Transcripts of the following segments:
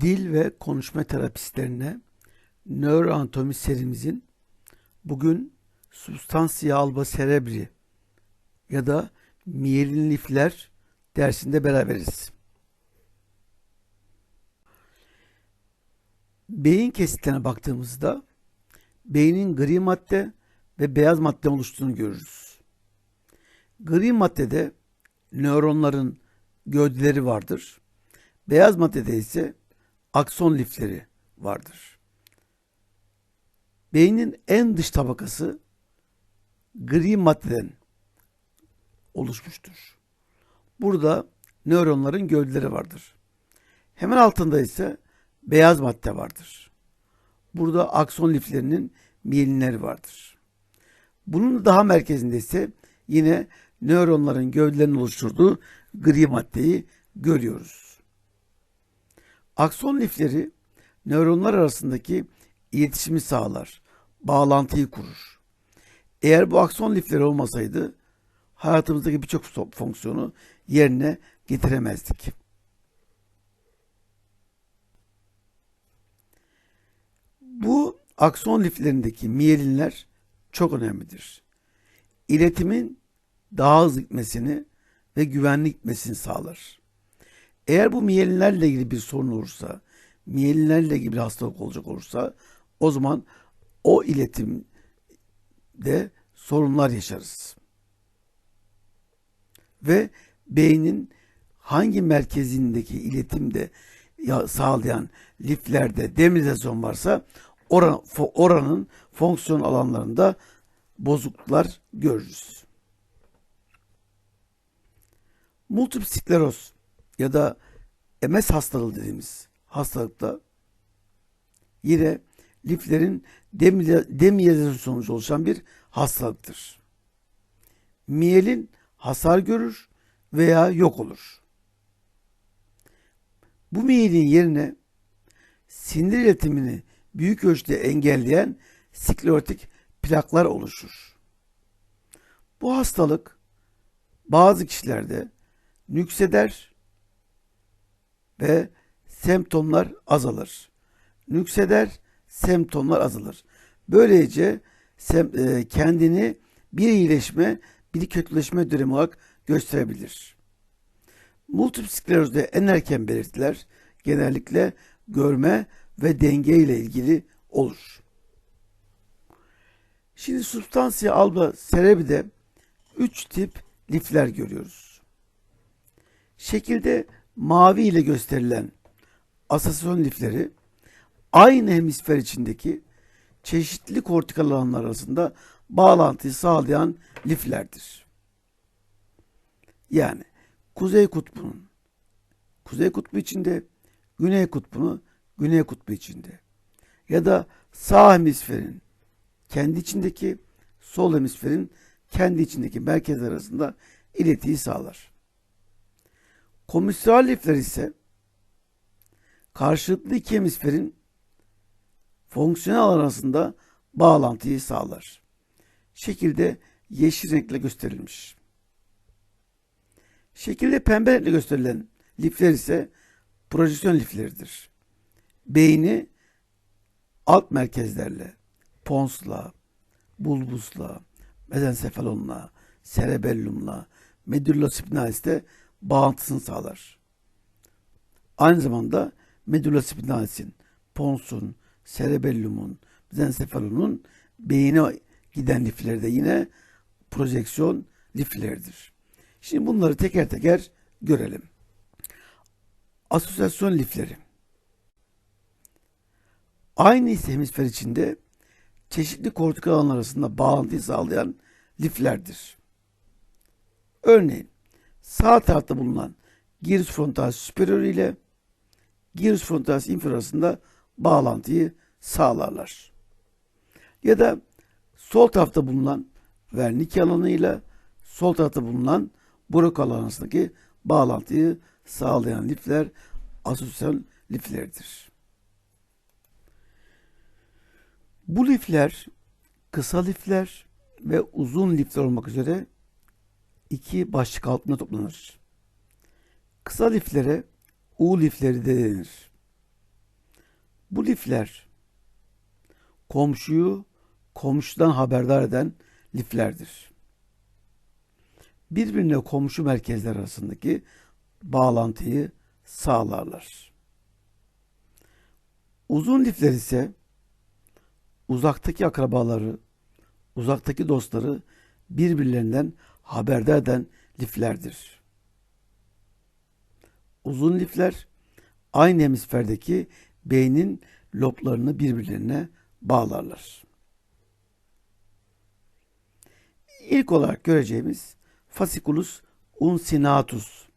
Dil ve konuşma terapistlerine nöroanatomi serimizin bugün substantia alba cerebri ya da miyelin lifler dersinde beraberiz. Beyin kesitlerine baktığımızda beynin gri madde ve beyaz madde oluştuğunu görürüz. Gri maddede nöronların gövdeleri vardır. Beyaz maddede ise akson lifleri vardır. Beynin en dış tabakası gri maddeden oluşmuştur. Burada nöronların gövdeleri vardır. Hemen altında ise beyaz madde vardır. Burada akson liflerinin miyelinleri vardır. Bunun daha merkezinde ise yine nöronların gövdelerinin oluşturduğu gri maddeyi görüyoruz. Akson lifleri nöronlar arasındaki iletişimi sağlar, bağlantıyı kurur. Eğer bu akson lifleri olmasaydı hayatımızdaki birçok fonksiyonu yerine getiremezdik. Bu akson liflerindeki miyelinler çok önemlidir. İletimin daha hızlı gitmesini ve güvenli gitmesini sağlar. Eğer bu miyelinlerle ilgili bir sorun olursa, miyelinlerle ilgili bir hastalık olacak olursa o zaman o iletimde sorunlar yaşarız. Ve beynin hangi merkezindeki iletimde sağlayan liflerde demilizasyon varsa oran, oranın fonksiyon alanlarında bozukluklar görürüz. Multiple skleroz ya da MS hastalığı dediğimiz hastalıkta yine liflerin demiyelizasyon sonucu oluşan bir hastalıktır. Miyelin hasar görür veya yok olur. Bu miyelin yerine sinir iletimini büyük ölçüde engelleyen sklerotik plaklar oluşur. Bu hastalık bazı kişilerde nükseder ve semptomlar azalır. Nükseder, semptomlar azalır. Böylece e, kendini bir iyileşme, bir kötüleşme durumu olarak gösterebilir. Multiple en erken belirtiler genellikle görme ve denge ile ilgili olur. Şimdi substansiya alba cerebride 3 tip lifler görüyoruz. Şekilde mavi ile gösterilen asosasyon lifleri aynı hemisfer içindeki çeşitli kortikal alanlar arasında bağlantıyı sağlayan liflerdir. Yani kuzey kutbunun kuzey kutbu içinde, güney kutbunu güney kutbu içinde ya da sağ hemisferin kendi içindeki, sol hemisferin kendi içindeki merkez arasında iletiyi sağlar. Komisyon lifler ise karşılıklı iki hemisferin fonksiyonel arasında bağlantıyı sağlar. Şekilde yeşil renkle gösterilmiş. Şekilde pembe renkle gösterilen lifler ise projeksiyon lifleridir. Beyni alt merkezlerle, ponsla, bulbusla, mezensefalonla, cerebellumla, medulla spinalis'te bağıntısını sağlar. Aynı zamanda medulla spinalisin, ponsun, cerebellumun, zensefalonun beyine giden lifleri de yine projeksiyon lifleridir. Şimdi bunları teker teker görelim. Asosyasyon lifleri. Aynı his hemisfer içinde çeşitli kortik alanlar arasında bağlantıyı sağlayan liflerdir. Örneğin sağ tarafta bulunan gyrus frontalis superior ile gyrus frontalis inferior arasında bağlantıyı sağlarlar. Ya da sol tarafta bulunan Wernicke alanı ile sol tarafta bulunan Broca alanı arasındaki bağlantıyı sağlayan lifler asosyal liflerdir. Bu lifler kısa lifler ve uzun lifler olmak üzere iki başlık altında toplanır. Kısa liflere U lifleri de denir. Bu lifler komşuyu komşudan haberdar eden liflerdir. Birbirine komşu merkezler arasındaki bağlantıyı sağlarlar. Uzun lifler ise uzaktaki akrabaları, uzaktaki dostları birbirlerinden haberdar eden liflerdir. Uzun lifler aynı hemisferdeki beynin loblarını birbirlerine bağlarlar. İlk olarak göreceğimiz fasciculus uncinatus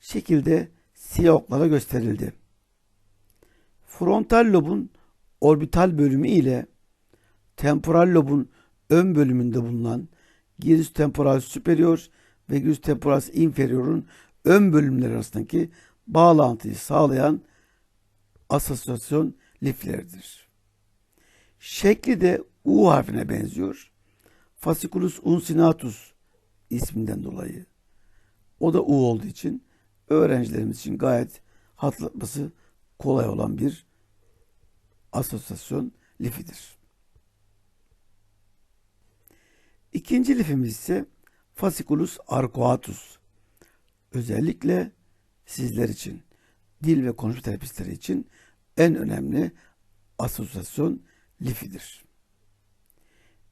şekilde siyah oklara gösterildi. Frontal lobun orbital bölümü ile temporal lobun ön bölümünde bulunan gyrus temporalis superior ve gyrus temporalis inferior'un ön bölümleri arasındaki bağlantıyı sağlayan asosyasyon lifleridir. Şekli de U harfine benziyor. Fasciculus uncinatus isminden dolayı. O da U olduğu için öğrencilerimiz için gayet hatırlatması kolay olan bir asosyasyon lifidir. İkinci lifimiz ise Fasciculus arcuatus. Özellikle sizler için, dil ve konuşma terapistleri için en önemli asosyasyon lifidir.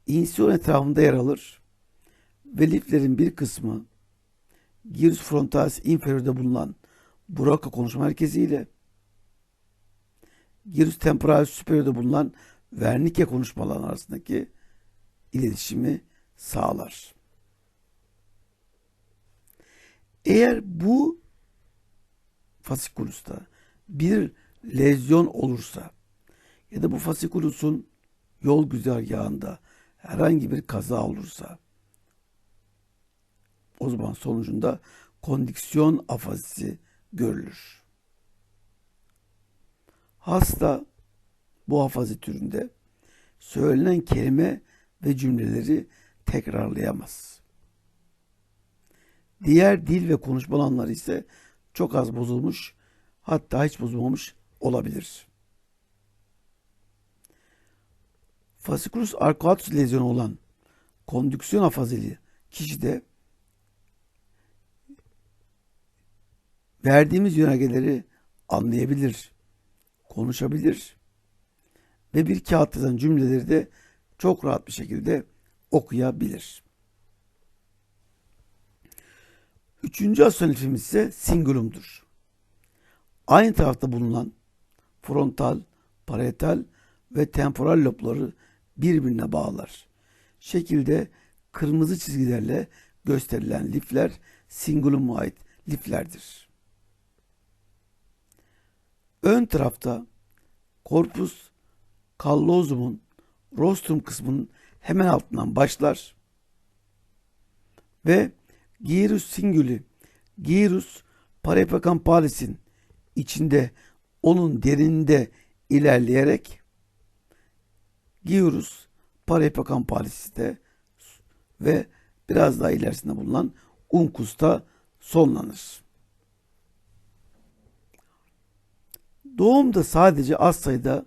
İnsiyon etrafında yer alır ve liflerin bir kısmı gyrus frontalis inferior'da bulunan Broca konuşma merkezi ile gyrus temporalis superior'da bulunan Wernicke konuşmaları arasındaki iletişimi sağlar. Eğer bu fasikulusta bir lezyon olursa ya da bu fasikulusun yol güzergahında herhangi bir kaza olursa o zaman sonucunda kondiksiyon afazisi görülür. Hasta bu afazi türünde söylenen kelime ve cümleleri tekrarlayamaz. Diğer dil ve konuşma alanları ise çok az bozulmuş, hatta hiç bozulmamış olabilir. Fasciculus arcuatus lezyonu olan kondüksiyon afazili kişide verdiğimiz yönergeleri anlayabilir, konuşabilir ve bir kağıttan cümleleri de çok rahat bir şekilde okuyabilir. Üçüncü asolifimiz ise singulumdur. Aynı tarafta bulunan frontal, parietal ve temporal lobları birbirine bağlar. Şekilde kırmızı çizgilerle gösterilen lifler singuluma ait liflerdir. Ön tarafta korpus callosum'un rostrum kısmının hemen altından başlar ve Gyrus singuli, Gyrus parahipokampalis'in içinde onun derininde ilerleyerek Gyrus parahipokampalis'te ve biraz daha ilerisinde bulunan unkusta sonlanır. Doğumda sadece az sayıda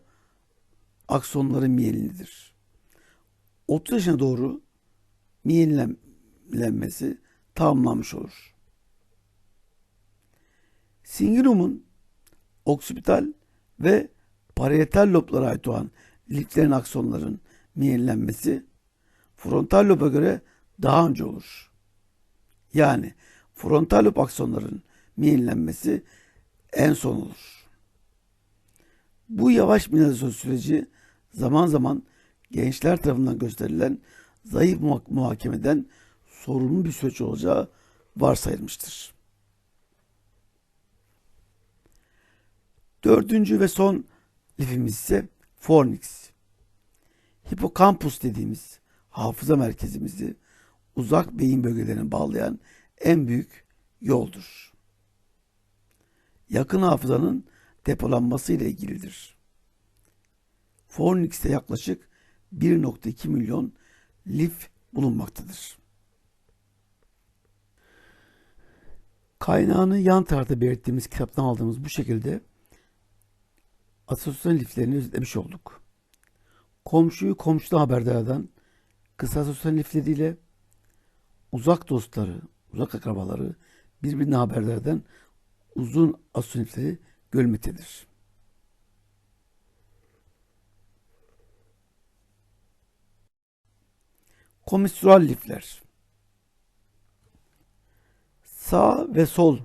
aksonların miyelinidir. 30 yaşına doğru miyelilenmesi tamamlanmış olur. Singinumun oksipital ve parietal loblara ait olan liflerin aksonların miyellenmesi frontal loba göre daha önce olur. Yani frontal lob aksonların miyellenmesi en son olur. Bu yavaş minalizasyon süreci zaman zaman gençler tarafından gösterilen zayıf muhakemeden sorunlu bir süreç olacağı varsayılmıştır. Dördüncü ve son lifimiz ise fornix. Hipokampus dediğimiz hafıza merkezimizi uzak beyin bölgelerine bağlayan en büyük yoldur. Yakın hafızanın depolanması ile ilgilidir. Fornix'te yaklaşık 1.2 milyon lif bulunmaktadır. Kaynağını yan tarafta belirttiğimiz kitaptan aldığımız bu şekilde Asosyon liflerini özetlemiş olduk. Komşuyu komşudan haberdar eden kısa asosyon lifleriyle uzak dostları, uzak akrabaları birbirine haberdar eden uzun asosyon lifleri görülmektedir. Komistral lifler Sağ ve sol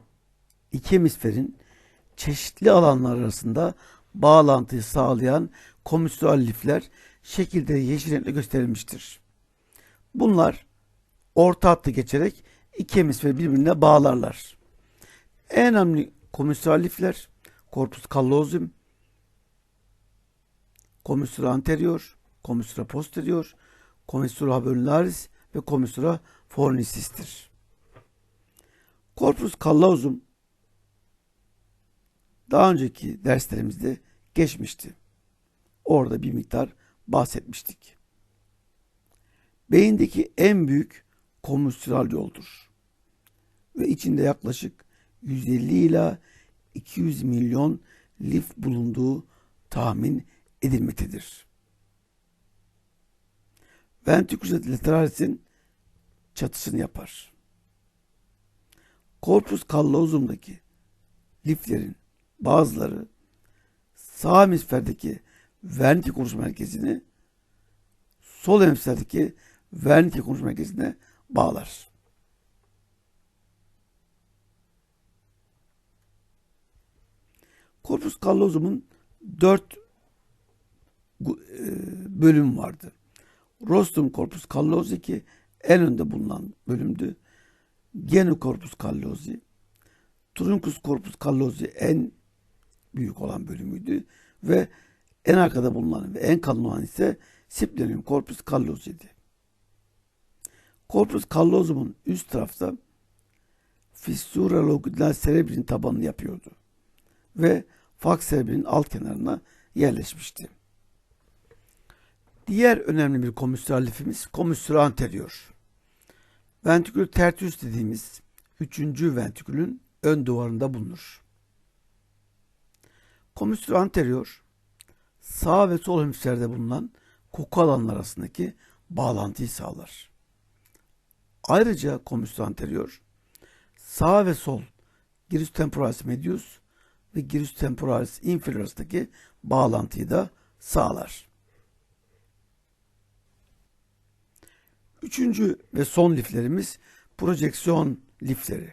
iki hemisferin çeşitli alanlar arasında bağlantıyı sağlayan komistral lifler şekilde yeşil renkle gösterilmiştir. Bunlar orta hattı geçerek iki hemisferi birbirine bağlarlar. En önemli komistral lifler corpus callosum, commissura anterior, commissura posterior, commissura habularis ve commissura fornicis'tir. Corpus callosum daha önceki derslerimizde geçmişti. Orada bir miktar bahsetmiştik. Beyindeki en büyük komüstral yoldur. Ve içinde yaklaşık 150 ila 200 milyon lif bulunduğu tahmin edilmektedir. Ventricus lateralis'in çatısını yapar. Corpus callosum'daki liflerin bazıları sağ hemisferdeki konuşma merkezini sol hemisferdeki konuşma merkezine bağlar. Corpus callosum'un dört bölüm vardı. Rostrum corpus callosi ki en önde bulunan bölümdü. Genu corpus callosi, Truncus corpus callosi en büyük olan bölümüydü ve en arkada bulunan ve en kalın olan ise Splenium corpus callosiydi. Corpus callosum'un üst tarafta fissura longitudinal cerebrin tabanını yapıyordu ve falx cerebrin alt kenarına yerleşmişti. Diğer önemli bir komüstral lifimiz komüstra anterior. Ventrikül tertius dediğimiz üçüncü ventrikülün ön duvarında bulunur. Komüstra anterior sağ ve sol hemisferde bulunan koku alanlar arasındaki bağlantıyı sağlar. Ayrıca komüstra anterior sağ ve sol gyrus temporalis medius ve gyrus temporalis inferior arasındaki bağlantıyı da sağlar. Üçüncü ve son liflerimiz projeksiyon lifleri.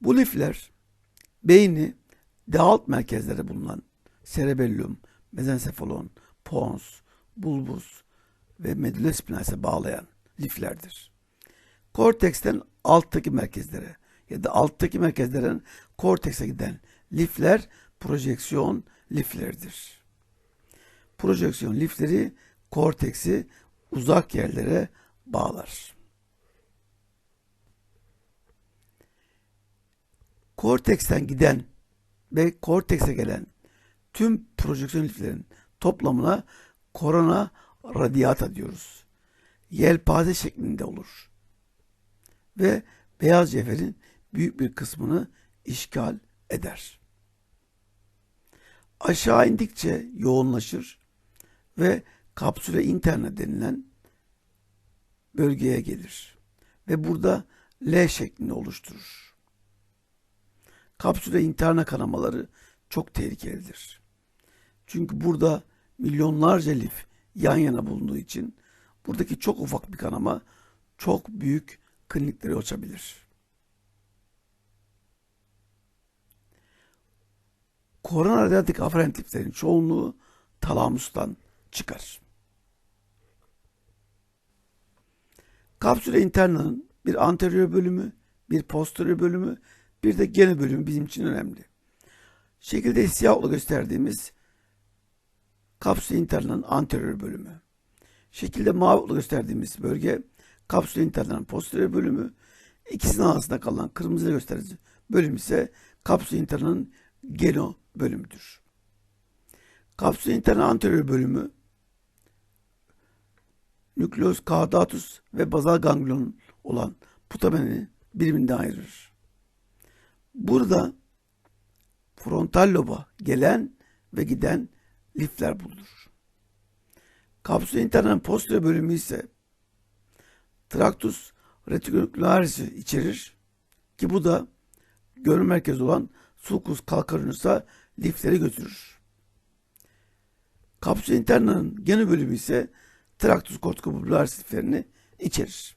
Bu lifler beyni daha alt merkezlere bulunan cerebellum, mezencephalon, pons, bulbus ve medulla spinalis'e bağlayan liflerdir. Korteksten alttaki merkezlere ya da alttaki merkezlerin kortekse giden lifler projeksiyon lifleridir. Projeksiyon lifleri korteksi uzak yerlere bağlar. Korteksten giden ve kortekse gelen tüm projeksiyon liflerin toplamına korona radiata diyoruz. Yelpaze şeklinde olur. Ve beyaz cevherin büyük bir kısmını işgal eder. Aşağı indikçe yoğunlaşır ve kapsüle interna denilen bölgeye gelir. Ve burada L şeklinde oluşturur. Kapsüle interna kanamaları çok tehlikelidir. Çünkü burada milyonlarca lif yan yana bulunduğu için buradaki çok ufak bir kanama çok büyük klinikleri açabilir. Korona radiatik aferent liflerin çoğunluğu talamustan çıkar. Kapsüle internanın bir anterior bölümü, bir posterior bölümü, bir de gene bölümü bizim için önemli. Şekilde siyahla gösterdiğimiz kapsül internanın anterior bölümü. Şekilde mavi gösterdiğimiz bölge kapsül internanın posterior bölümü. İkisinin arasında kalan kırmızı gösterdiğimiz bölüm ise kapsül internanın geno bölümüdür. Kapsül internan anterior bölümü nükleus caudatus ve bazal ganglion olan putameni birbirinden ayırır. Burada frontal loba gelen ve giden lifler bulunur. Kapsül internanın posterior bölümü ise traktus reticularis'i içerir ki bu da görünme merkezi olan sulcus calcaneus'a lifleri götürür. Kapsül internanın genel bölümü ise traktus corticobulbaris liflerini içerir.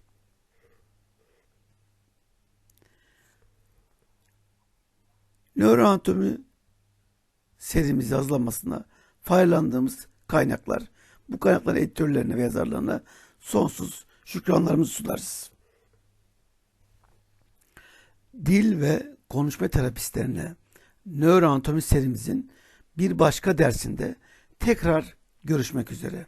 Nöroanatomi serimiz yazılamasına faydalandığımız kaynaklar, bu kaynakların editörlerine ve yazarlarına sonsuz şükranlarımızı sunarız. Dil ve konuşma terapistlerine nöroanatomi serimizin bir başka dersinde tekrar görüşmek üzere.